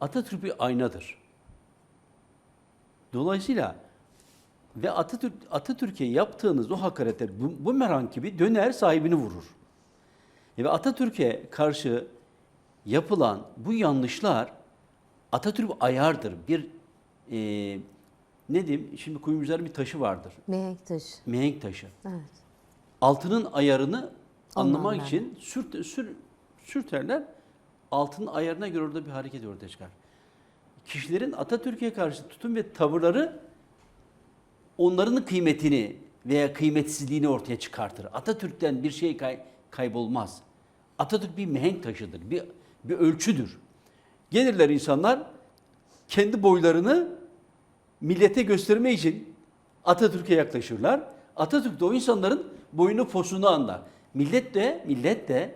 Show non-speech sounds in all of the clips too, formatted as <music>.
Atatürk bir aynadır. Dolayısıyla ve Atatürk Atatürk'e yaptığınız o hakaretler bu, bu meran gibi döner sahibini vurur. Ve Atatürk'e karşı yapılan bu yanlışlar Atatürk ayardır. Bir e, ne diyeyim şimdi kuyumcuların bir taşı vardır. Mihenk taşı. Mihenk taşı. Evet. Altının ayarını anlamak Anlamlar. için sürt, sür, sürterler. Altının ayarına göre orada bir hareket ortaya çıkar. Kişilerin Atatürk'e karşı tutum ve tavırları onların kıymetini veya kıymetsizliğini ortaya çıkartır. Atatürk'ten bir şey kay- kaybolmaz. Atatürk bir mihenk taşıdır, bir, bir ölçüdür. Gelirler insanlar kendi boylarını millete gösterme için Atatürk'e yaklaşırlar. Atatürk de o insanların boyunu posunu anlar. Millet de millet de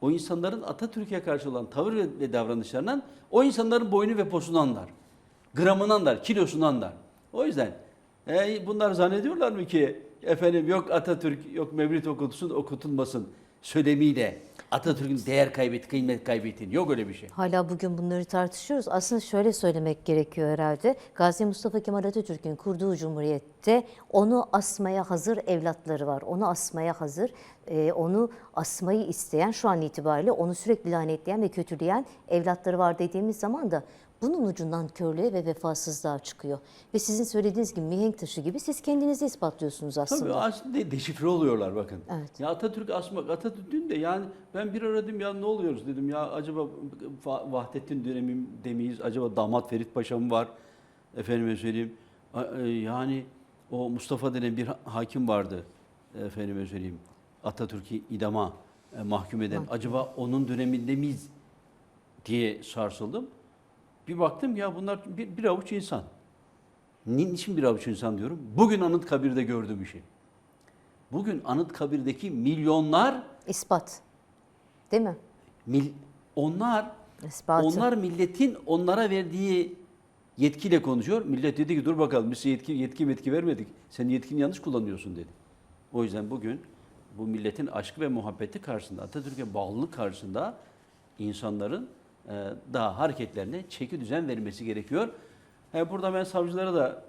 o insanların Atatürk'e karşı olan tavır ve, davranışlarından o insanların boyunu ve posunu anlar. Gramını anlar, kilosunu anlar. O yüzden e, bunlar zannediyorlar mı ki efendim yok Atatürk yok Mevlid okutulsun okutulmasın söylemiyle Atatürk'ün değer kaybetti, kıymet kaybettiğini yok öyle bir şey. Hala bugün bunları tartışıyoruz. Aslında şöyle söylemek gerekiyor herhalde. Gazi Mustafa Kemal Atatürk'ün kurduğu cumhuriyette onu asmaya hazır evlatları var. Onu asmaya hazır, e, onu asmayı isteyen, şu an itibariyle onu sürekli lanetleyen ve kötüleyen evlatları var dediğimiz zaman da bunun ucundan körlüğe ve vefasızlığa çıkıyor. Ve sizin söylediğiniz gibi mihenk taşı gibi siz kendinizi ispatlıyorsunuz aslında. Tabii aslında de- deşifre oluyorlar bakın. Evet. Ya Atatürk asmak, Atatürk dün de yani ben bir aradım ya ne oluyoruz dedim ya acaba Va- Vahdettin döneminde miyiz? Acaba damat Ferit Paşa mı var? Efendime söyleyeyim. E, Yani o Mustafa denen bir ha- hakim vardı. Efendime söyleyeyim. Atatürk'ü idama e, mahkum eden. Acaba onun döneminde miyiz diye sarsıldım. Bir baktım ya bunlar bir, bir avuç insan. Ni- Niçin bir avuç insan diyorum? Bugün Anıtkabir'de gördüğüm işi. Bugün Anıtkabir'deki milyonlar, İspat. Değil mi? mil, onlar İspatı. onlar milletin onlara verdiği yetkiyle konuşuyor. Millet dedi ki dur bakalım biz size yetki, yetki yetki vermedik. Sen yetkini yanlış kullanıyorsun dedi. O yüzden bugün bu milletin aşkı ve muhabbeti karşısında, Atatürk'e bağlılık karşısında insanların daha hareketlerine çeki düzen verilmesi gerekiyor. E, burada ben savcılara da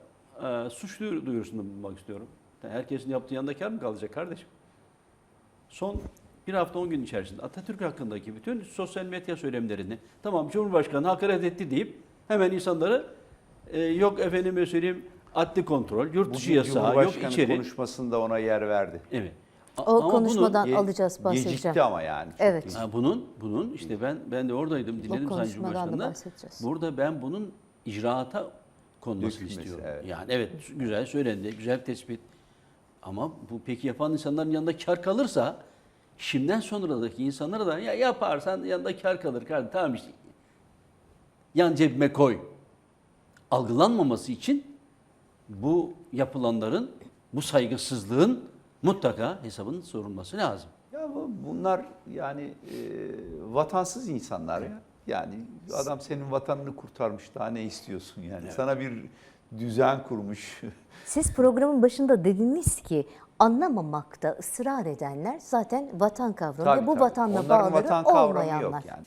e, suç duyur- duyurusunda bulunmak istiyorum. Herkesin yaptığı yanında kar mı kalacak kardeşim? Son bir hafta 10 gün içerisinde Atatürk hakkındaki bütün sosyal medya söylemlerini tamam Cumhurbaşkanı hakaret etti deyip hemen insanları e, yok efendime söyleyeyim adli kontrol, yurt dışı yasağı, yok Cumhurbaşkanı içeri. konuşmasında ona yer verdi. Evet. O ama konuşmadan Ge- alacağız, bahsedeceğim. Gecikti ama yani. Evet. gecikti. Bunun, ha, bunun, bunun işte ben ben de oradaydım dinledim Sayın bahsedeceğiz. Burada ben bunun icraata konmasını Dökülmesi, istiyorum. evet. Yani evet güzel söylendi, güzel tespit. Ama bu peki yapan insanların yanında kar kalırsa şimdiden sonradaki insanlara da ya yaparsan yanında kar kalır kardeşim tamam işte yan cebime koy algılanmaması için bu yapılanların bu saygısızlığın mutlaka hesabının sorulması lazım. Ya bu- bunlar yani e, vatansız insanlar ya. Yani adam senin vatanını kurtarmış daha ne istiyorsun yani. Sana bir düzen kurmuş. <laughs> Siz programın başında dediniz ki anlamamakta ısrar edenler zaten vatan kavramı ve bu tabii. vatanla Onların bağları vatan olmayanlar. yok yani.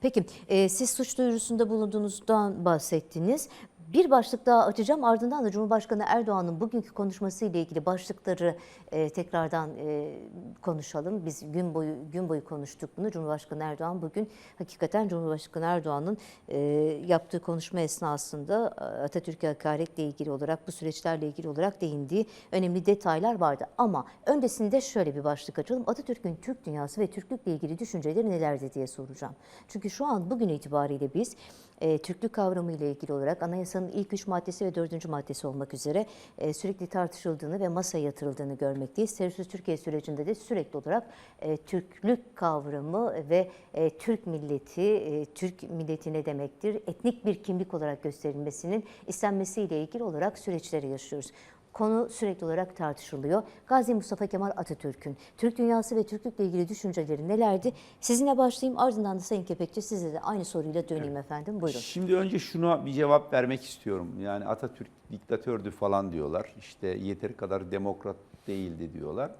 Peki e, siz suç duyurusunda bulunduğunuzdan bahsettiniz. Bir başlık daha açacağım ardından da Cumhurbaşkanı Erdoğan'ın bugünkü konuşması ile ilgili başlıkları e, tekrardan e, konuşalım. Biz gün boyu gün boyu konuştuk bunu. Cumhurbaşkanı Erdoğan bugün hakikaten Cumhurbaşkanı Erdoğan'ın e, yaptığı konuşma esnasında e, Atatürk'e hakaretle ilgili olarak bu süreçlerle ilgili olarak değindiği önemli detaylar vardı. Ama öncesinde şöyle bir başlık açalım. Atatürk'ün Türk dünyası ve Türklükle ilgili düşünceleri nelerdi diye soracağım. Çünkü şu an bugün itibariyle biz e, Türklük kavramı ile ilgili olarak anayasanın ilk üç maddesi ve dördüncü maddesi olmak üzere e, sürekli tartışıldığını ve masaya yatırıldığını görmekteyiz. Terörsüz Türkiye sürecinde de sürekli olarak e, Türklük kavramı ve e, Türk milleti, e, Türk milleti ne demektir, etnik bir kimlik olarak gösterilmesinin istenmesiyle ilgili olarak süreçleri yaşıyoruz. Konu sürekli olarak tartışılıyor. Gazi Mustafa Kemal Atatürk'ün Türk dünyası ve Türklükle ilgili düşünceleri nelerdi? Sizinle başlayayım ardından da Sayın Kepekçi size de aynı soruyla döneyim efendim. Buyurun. Şimdi önce şuna bir cevap vermek istiyorum. Yani Atatürk diktatördü falan diyorlar. İşte yeteri kadar demokrat değildi diyorlar.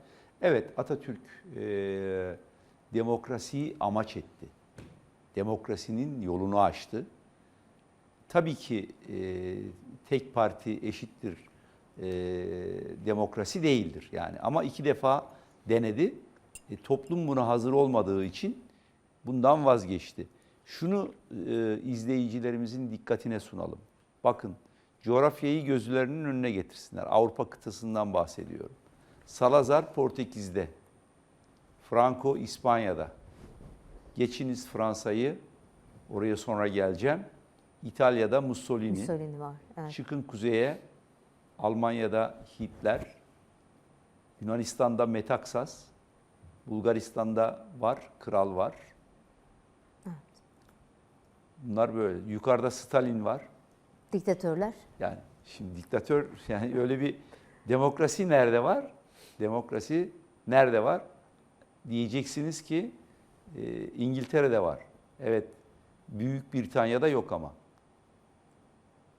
Evet Atatürk e, demokrasiyi amaç etti. demokrasinin yolunu açtı. Tabii ki e, tek parti eşittir e, demokrasi değildir yani ama iki defa denedi. E, toplum buna hazır olmadığı için bundan vazgeçti. Şunu e, izleyicilerimizin dikkatine sunalım. Bakın coğrafyayı gözlerinin önüne getirsinler. Avrupa kıtasından bahsediyorum. Salazar Portekiz'de, Franco İspanya'da. Geçiniz Fransa'yı, oraya sonra geleceğim. İtalya'da Mussolini. Mussolini var. Evet. Çıkın kuzeye, Almanya'da Hitler, Yunanistan'da Metaksas, Bulgaristan'da var, kral var. Bunlar böyle. Yukarıda Stalin var. Diktatörler. Yani şimdi diktatör yani öyle bir demokrasi nerede var? Demokrasi nerede var? Diyeceksiniz ki e, İngiltere'de var. Evet. Büyük Britanya'da yok ama.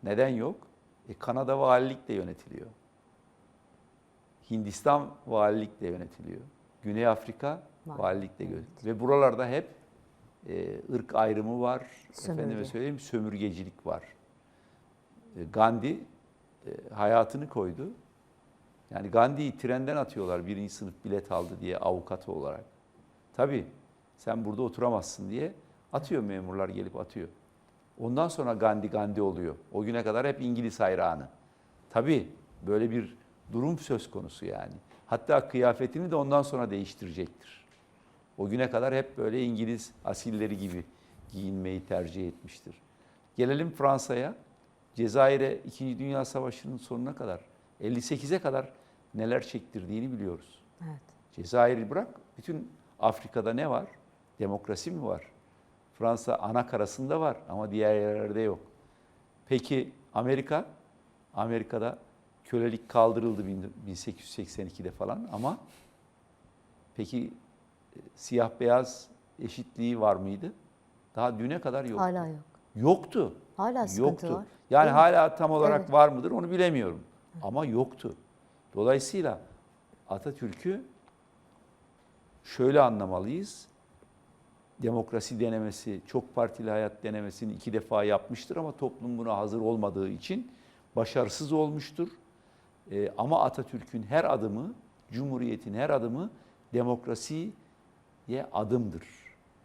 Neden yok? E, Kanada valilikle yönetiliyor. Hindistan valilikle yönetiliyor. Güney Afrika Var. valilikle yönetiliyor. Ve buralarda hep e, ırk ayrımı var. Sömürge. Efendime söyleyeyim sömürgecilik var. E, Gandhi e, hayatını koydu. Yani Gandhi'yi trenden atıyorlar birinci sınıf bilet aldı diye avukatı olarak. Tabii sen burada oturamazsın diye atıyor memurlar gelip atıyor. Ondan sonra Gandhi Gandhi oluyor. O güne kadar hep İngiliz hayranı. Tabii böyle bir durum söz konusu yani. Hatta kıyafetini de ondan sonra değiştirecektir. O güne kadar hep böyle İngiliz asilleri gibi giyinmeyi tercih etmiştir. Gelelim Fransa'ya. Cezayir'e 2. Dünya Savaşı'nın sonuna kadar, 58'e kadar neler çektirdiğini biliyoruz. Evet. Cezayir'i bırak, bütün Afrika'da ne var? Demokrasi mi var? Fransa ana karasında var ama diğer yerlerde yok. Peki Amerika? Amerika'da kölelik kaldırıldı 1882'de falan ama peki e, siyah beyaz eşitliği var mıydı? Daha düne kadar yoktu. Hala yok. Yoktu. Hala sıkıntı Yoktu. var. Yani Değil mi? hala tam olarak Evet. var mıdır onu bilemiyorum. Ama yoktu. Dolayısıyla Atatürk'ü şöyle anlamalıyız. Demokrasi denemesi, çok partili hayat denemesini iki defa yapmıştır ama toplum buna hazır olmadığı için başarısız olmuştur. Ee, ama Atatürk'ün her adımı, Cumhuriyet'in her adımı demokrasiye adımdır.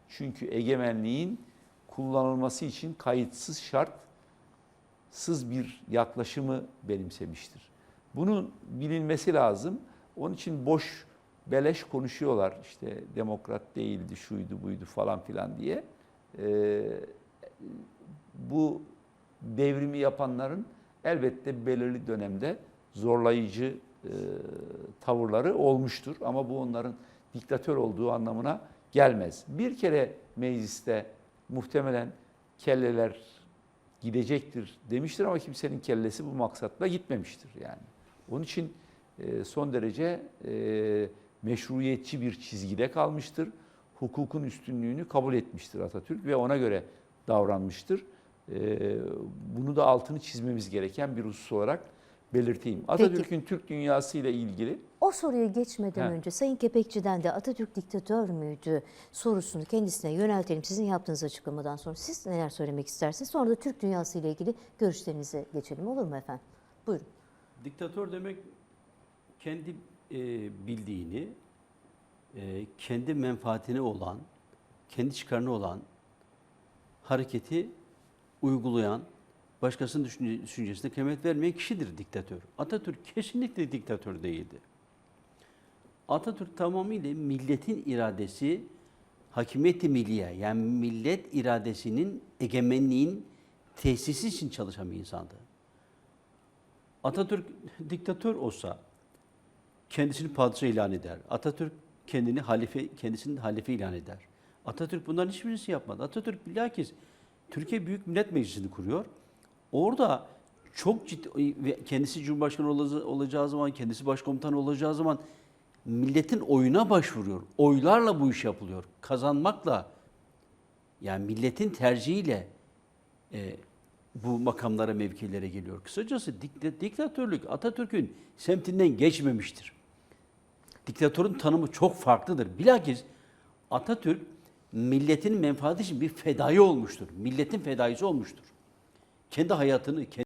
Çünkü egemenliğin kullanılması için kayıtsız şartsız bir yaklaşımı benimsemiştir. Bunun bilinmesi lazım. Onun için boş beleş konuşuyorlar işte demokrat değildi, şuydu, buydu falan filan diye. Ee, bu devrimi yapanların elbette belirli dönemde zorlayıcı e, tavırları olmuştur. Ama bu onların diktatör olduğu anlamına gelmez. Bir kere mecliste muhtemelen kelleler gidecektir demiştir ama kimsenin kellesi bu maksatla gitmemiştir yani. Onun için e, son derece e, meşruiyetçi bir çizgide kalmıştır. Hukukun üstünlüğünü kabul etmiştir Atatürk ve ona göre davranmıştır. E, Bunu da altını çizmemiz gereken bir husus olarak belirteyim. Atatürk'ün Türk dünyası ile ilgili O soruya geçmeden He. önce Sayın Kepekçi'den de Atatürk diktatör müydü sorusunu kendisine yöneltelim. Sizin yaptığınız açıklamadan sonra siz neler söylemek istersiniz? Sonra da Türk dünyası ile ilgili görüşlerinize geçelim olur mu efendim? Buyurun. Diktatör demek kendi e, bildiğini, e, kendi menfaatine olan, kendi çıkarına olan hareketi uygulayan, başkasının düşünce- düşüncesine kıymet vermeyen kişidir diktatör. Atatürk kesinlikle diktatör değildi. Atatürk tamamıyla milletin iradesi, hakimiyeti milliye yani millet iradesinin egemenliğin tesisi için çalışan bir insandı. Atatürk diktatör olsa kendisini padişah ilan eder. Atatürk kendini halife kendisini halife ilan eder. Atatürk bunların hiçbirisini yapmadı. Atatürk bilakis Türkiye Büyük Millet Meclisi'ni kuruyor. Orada çok ciddi ve kendisi Cumhurbaşkanı olacağı, zaman, kendisi başkomutan olacağı zaman milletin oyuna başvuruyor. Oylarla bu iş yapılıyor. Kazanmakla yani milletin tercihiyle e, bu makamlara, mevkilere geliyor. Kısacası dik- diktatörlük Atatürk'ün semtinden geçmemiştir. Diktatörün tanımı çok farklıdır. Bilakis Atatürk milletin menfaati için bir fedai olmuştur. Milletin fedaisi olmuştur. Kendi hayatını, kendi